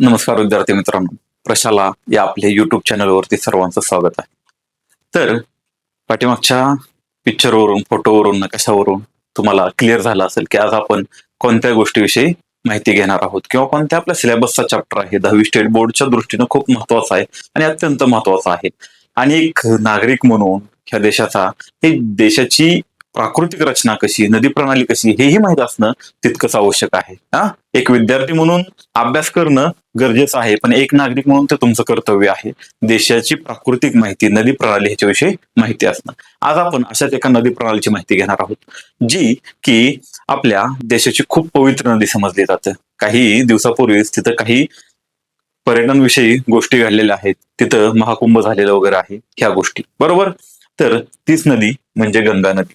नमस्कार विद्यार्थी मित्रांनो. प्रशाला या आपल्या युट्यूब चॅनलवरती सर्वांचं स्वागत आहे. तर पाठीमागच्या पिक्चरवरून फोटोवरून नकाशावरून तुम्हाला क्लिअर झालं असेल की आज आपण कोणत्या गोष्टीविषयी माहिती घेणार आहोत किंवा कोणत्या आपल्या सिलेबसचा चॅप्टर आहे. दहावी स्टेट बोर्डच्या दृष्टीनं खूप महत्त्वाचा आहे आणि अत्यंत महत्त्वाचा आहे. आणि एक नागरिक म्हणून ह्या देशाचा हे देशाची प्राकृतिक रचना कशी नदी प्रणाली कशी हेही माहीत असणं तितकंच आवश्यक आहे. हा? एक विद्यार्थी म्हणून अभ्यास करणं गरजेचं आहे पण एक नागरिक म्हणून ते तुमचं कर्तव्य आहे. देशाची प्राकृतिक माहिती नदी प्रणाली ह्याच्याविषयी माहिती असणं. आज आपण अशाच एका नदी प्रणालीची माहिती घेणार आहोत जी की आपल्या देशाची खूप पवित्र नदी समजली जाते. काही दिवसापूर्वीच तिथं काही पर्यटनविषयी गोष्टी घडलेल्या आहेत. तिथं महाकुंभ झालेलं वगैरे आहे ह्या गोष्टी. बरोबर? तर तीच नदी म्हणजे गंगा नदी.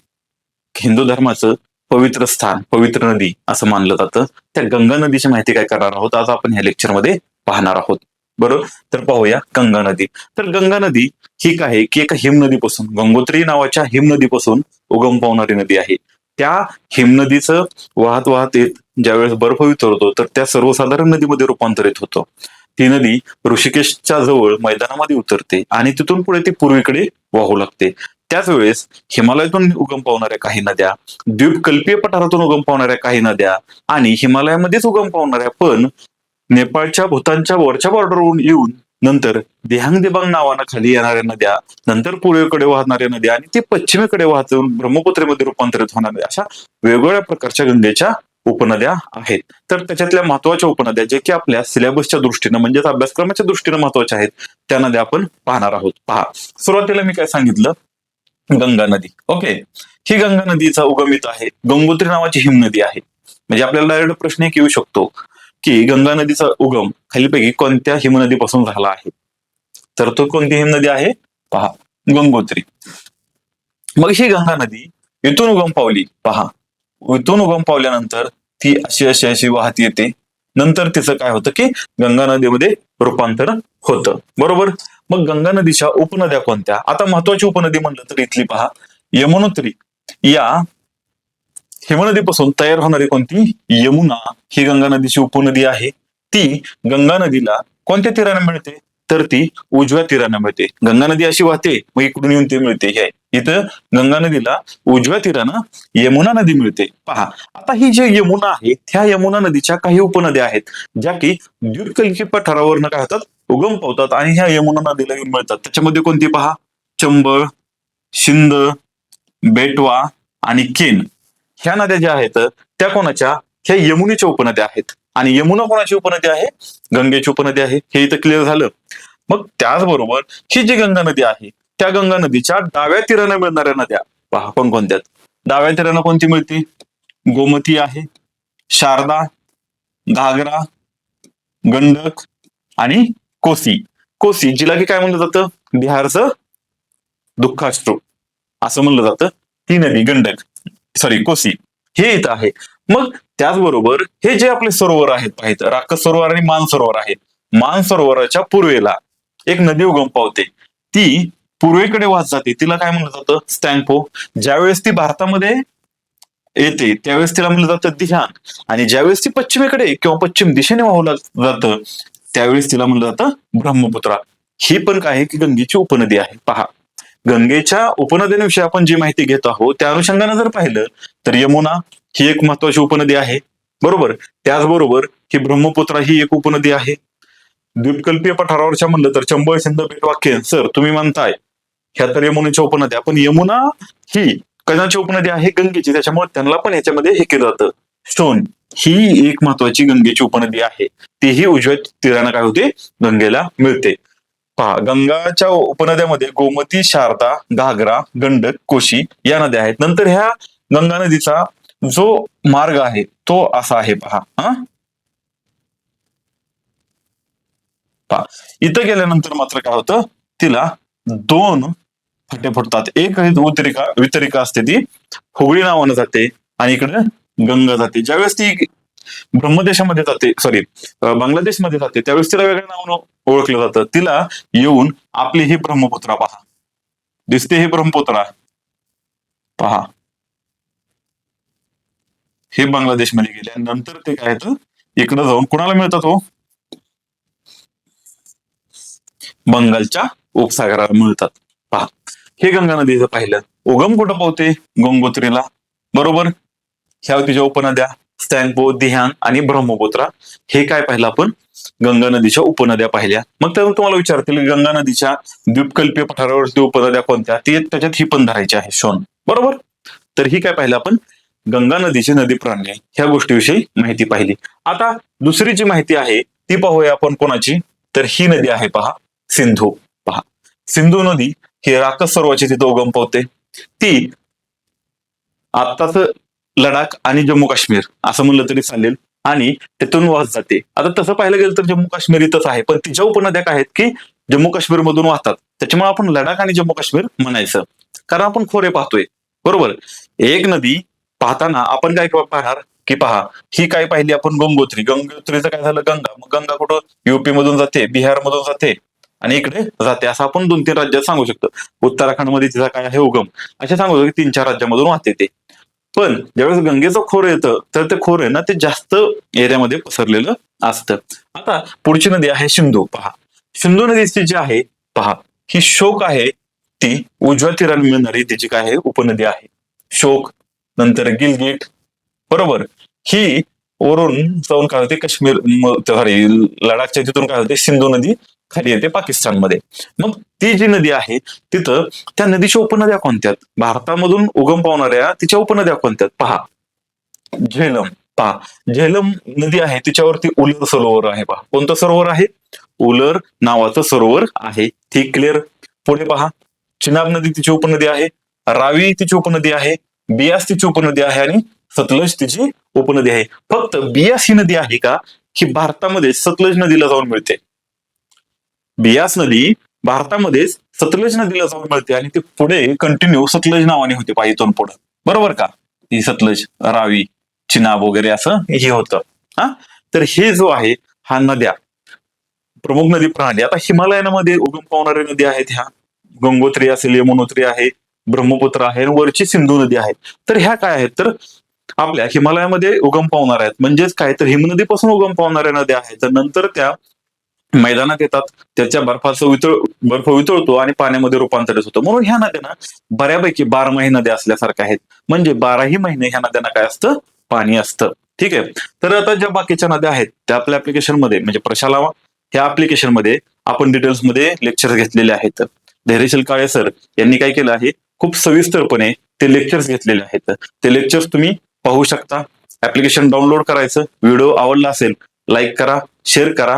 हिंदू धर्माचं पवित्र स्थान पवित्र नदी असं मानलं जातं. त्या गंगा नदीची माहिती काय करणार आहोत? आज आपण ह्या लेक्चरमध्ये पाहणार आहोत. बरोबर तर पाहूया गंगा नदी. तर गंगा नदी ही काय आहे की एका हिमनदीपासून गंगोत्री नावाच्या हिमनदीपासून उगम पावणारी नदी आहे. त्या हिमनदीचं वाहत वाहत येत ज्यावेळेस बर्फ वितरतो तर त्या सर्वसाधारण नदीमध्ये रूपांतरित होतो. ती नदी ऋषिकेशच्या जवळ मैदानामध्ये उतरते आणि तिथून पुढे ती पूर्वेकडे वाहू लागते. त्याच वेळेस हिमालयातून उगम पावणाऱ्या काही नद्या द्वीपकल्पीय पठारातून उगम पावणाऱ्या काही नद्या आणि हिमालयामध्येच उगम पावणाऱ्या पण नेपाळच्या भूतानच्या वरच्या बॉर्डरवरून येऊन नंतर देहांग दिबांग नावानं खाली येणाऱ्या नद्या नंतर पूर्वेकडे वाहणाऱ्या नद्या आणि ते पश्चिमेकडे वाहतून ब्रह्मपुत्रेमध्ये रूपांतरित होणाऱ्या अशा वेगवेगळ्या प्रकारच्या गंगेच्या उपनद्या आहेत. तर त्याच्यातल्या महत्त्वाच्या उपनद्या जे की आपल्या सिलेबसच्या दृष्टीनं म्हणजेच अभ्यासक्रमाच्या दृष्टीनं महत्त्वाच्या आहेत त्या नद्या आपण पाहणार आहोत. पहा. सुरुवातीला मी काय सांगितलं? गंगा नदी. ओके. ही गंगा नदीचा उगम आहे. गंगोत्री नावाची हिमनदी आहे. म्हणजे आपल्याला डायरेक्ट प्रश्न एक येऊ शकतो की गंगा नदीचा उगम खालीपैकी कोणत्या हिमनदीपासून झाला आहे? तर तो कोणती हिमनदी आहे? पहा. गंगोत्री. मग ही गंगा नदी इथून उगम पावली. पहा. इथून उगम पावल्यानंतर ती अशी अशी अशी वाहत येते. नंतर तिचं काय होतं की गंगा नदीमध्ये रूपांतर होतं. बरोबर? मग गंगा नदीच्या उपनद्या कोणत्या? आता महत्वाची उपनदी म्हणलं तर इथली पहा. यमुनोत्री. या हिमनदीपासून तयार होणारी कोणती? यमुना ही गंगा नदीची उपनदी आहे. ती गंगा नदीला कोणत्या तीराने मिळते? तर ती उजव्या तीराने मिळते. गंगा नदी अशी वाहते मग इकडून येऊन ती मिळते. हे. इथं गंगा नदीला उजव्या तीरानं यमुना नदी मिळते. पहा. आता ही जी यमुना आहे त्या यमुना नदीच्या काही उपनद्या आहेत ज्या की द्वीपकल्की पठारावरनं काय होतात उगम पावतात आणि ह्या यमुना नदीला येऊन मिळतात. त्याच्यामध्ये कोणती पहा? चंबळ शिंद बेटवा आणि केन. ह्या नद्या ज्या आहेत त्या कोणाच्या? ह्या यमुनेच्या उपनद्या आहेत. आणि यमुना कोणाची उपनदी आहे? गंगेची उपनदी आहे. हे इथं क्लिअर झालं. मग त्याचबरोबर ही जी गंगा नदी आहे त्या गंगा नदीच्या डाव्या तीराने मिळणाऱ्या नद्या पहा पण कोणत्यात डाव्या तीरानं कोणती मिळते? गोमती आहे शारदा घागरा गंडक आणि कोसी. कोसी जिला की काय म्हणलं जातं? बिहारचं दुःखाश्रू. असं म्हणलं जातं. ती नदी गंडक. सॉरी कोसी. हे इथं आहे. मग त्याचबरोबर हे जे आपले सरोवर आहेत पाहिजे राकस सरोवर आणि मान सरोवर आहे. मान सरोवराच्या पूर्वेला एक नदी उगम पावते ती पूर्वेकडे वाहत जाते. तिला काय म्हणलं जातं? स्टँगपो ज्यावेळेस ती भारतामध्ये येते त्यावेळेस तिला म्हणलं जातं दिहान. आणि ज्यावेळेस ती पश्चिमेकडे किंवा पश्चिम दिशेने वाहू जातं त्यावेळेस तिला म्हणलं जातं ब्रह्मपुत्रा. ही पण काय आहे की गंगेची उपनदी आहे. पहा. गंगेच्या उपनद्यांविषयी आपण जी माहिती घेत आहोत त्या अनुषंगाने जर पाहिलं तर यमुना ही एक महत्वाची उपनदी आहे. बरोबर? त्याचबरोबर ही ब्रह्मपुत्रा ही एक उपनदी आहे. द्वीपकल्पीय पठारावरच्या म्हणलं तर चंबळ सिंध बेटवाक्य सर तुम्ही म्हणताय. ह्या तर यमुनेच्या उपनद्या. पण यमुना ही कशाची उपनदी आहे? गंगेची. त्याच्यामुळे त्यांना पण ह्याच्यामध्ये हे केलं जातं. स्टोन ही एक महत्वाची गंगेची उपनदी आहे. तीही उजव्या तीरानं काय होते? गंगेला मिळते. पहा गंगाच्या उपनद्यामध्ये गोमती शारदा घागरा गंडक कोशी या नद्या आहेत. नंतर ह्या गंगा नदीचा जो मार्ग आहे तो असा आहे पहा. हा? पहा इथं गेल्यानंतर मात्र काय होतं? तिला दोन फाटे फुटतात. एक आहे उतरिका वितरिका असते ती. हुगळी नावानं जाते. आणि इकडे गंगा जाते. ज्यावेळेस ती ब्रह्मदेशामध्ये जाते सॉरी बांगलादेशमध्ये जाते त्यावेळेस तिला वेगळ्या नावानं ओळखलं जातं. तिला येऊन आपली ही ब्रह्मपुत्रा पहा. दिसते ही ब्रह्मपुत्रा. पहा. हे बांगलादेशमध्ये गेले नंतर ते काय इकडं जाऊन कुणाला मिळतात हो? बंगालच्या उपसागराला मिळतात. पहा. हे गंगा नदीचं पाहिलं. उगम कुठं पावते? गंगोत्रीला. बरोबर? ह्या तिच्या उपनद्या स्टँगपो दिहान आणि ब्रह्मपुत्रा. हे काय पाहिलं आपण? गंगा नदीच्या उपनद्या पाहिल्या. मग तर तुम्हाला विचारतील गंगा नदीच्या द्वीपकल्पीय पठारावरती उपनद्या कोणत्या? ती त्याच्यात ही पण धरायची आहे शोन. बरोबर? तर ही काय पाहिलं आपण? गंगा नदीची नदी प्राणी. ह्या गोष्टीविषयी माहिती पाहिली. आता दुसरी जी माहिती आहे ती पाहूया आपण कोणाची? तर ही नदी आहे पहा सिंधू. पहा. सिंधू नदी ही राकस सरोवराची तिथं उगम पावते ती आत्ताच लडाख आणि जम्मू काश्मीर असं म्हणलं तरी चालेल. आणि तिथून वाहत जाते. आता तसं पाहिलं गेलं तर जम्मू काश्मीर इथंच आहे. पण तिच्या उपनद्या काय आहेत की जम्मू काश्मीर मधून वाहतात. त्याच्यामुळे आपण लडाख आणि जम्मू काश्मीर म्हणायचं. कारण आपण खोरे पाहतोय. बरोबर? एक नदी पाहताना आपण काय पाहणार? की पहा ही काय पाहिली आपण? गंगोत्री. गंगोत्रीचं काय झालं? गंगा. मग गंगा कुठं? युपी मधून जाते बिहार मधून जाते आणि इकडे जाते. असं आपण दोन तीन राज्यात सांगू शकतो. उत्तराखंडमध्ये तिचा काय आहे? उगम. असे सांगू शकतो की तीन चार राज्यामधून वाहते ते. पण ज्यावेळेस गंगेचं खोर येतं तर ते खोर आहे ना ते जास्त एरियामध्ये पसरलेलं असतं. आता पुढची नदी आहे सिंधू पहा. सिंधू नदीची जी आहे पहा ही शोक आहे ती उजव्या तीराला मिळणारी तिची काय आहे उपनदी आहे. शोक नंतर गिलगिट बरोबर. ही वरून जाऊन काय होते काश्मीर सॉरी लडाखच्या तिथून काय होते सिंधू नदी खाली येते पाकिस्तानमध्ये. मग ती जी नदी आहे तिथं त्या नदीच्या उपनद्या कोणत्या भारतामधून उगम पावणाऱ्या तिच्या उपनद्या कोणत्या पहा. झेलम. पहा. झेलम नदी आहे तिच्यावरती उलर सरोवर आहे पहा. कोणतं सरोवर आहे? उलर नावाचं सरोवर आहे. ठीक क्लिअर पुढे पहा. चिनाब नदी तिची उपनदी आहे रावी तिची उपनदी आहे बियास तिची उपनदी आहे आणि सतलज तिची उपनदी आहे. फक्त बियास ही नदी आहे का? ही भारतामध्ये सतलज नदीला जाऊन मिळते. बियास नदी भारतामध्येच सतलज नदीला जाऊन मिळते आणि ते पुढे कंटिन्यू सतलज नावाने होते पाहिजे पुढे. बरोबर का? ही सतलज रावी चिनाब वगैरे असं हे होतं. हा? तर हे जो आहे हा नद्या प्रमुख नदी प्रणाली. आता हिमालयामध्ये उगम पावणाऱ्या नदी आहेत ह्या. गंगोत्री असेल यमुनोत्री आहे ब्रह्मपुत्र आहे आणि वरची सिंधू नदी आहे. तर ह्या काय आहेत? तर आपल्या हिमालयामध्ये उगम पावणार आहेत. म्हणजेच काय? तर हिमनदीपासून उगम पावणाऱ्या नद्या आहेत. तर नंतर त्या मैदानात येतात त्याच्या बर्फाचं वितळ बर्फ वितळतो आणि पाण्यामध्ये रूपांतरित होतो. म्हणून ह्या नद्यांना बऱ्यापैकी बारमाही नद्या असल्यासारख्या आहेत. म्हणजे बाराही महिने ह्या नद्यांना काय असतं? पाणी असतं. ठीक आहे? तर आता ज्या बाकीच्या नद्या आहेत त्या आपल्या ऍप्लिकेशनमध्ये म्हणजे प्रशाला ह्या ऍप्लिकेशनमध्ये आपण डिटेल्समध्ये लेक्चर घेतलेले आहेत. धैर्यशील काळे सर यांनी काय केलं आहे? खूप सविस्तरपणे ते लेक्चर्स घेतलेले आहेत. ते लेक्चर्स तुम्ही पाहू शकता. ऍप्लिकेशन डाउनलोड करायचं. व्हिडिओ आवडला असेल लाईक करा शेअर करा.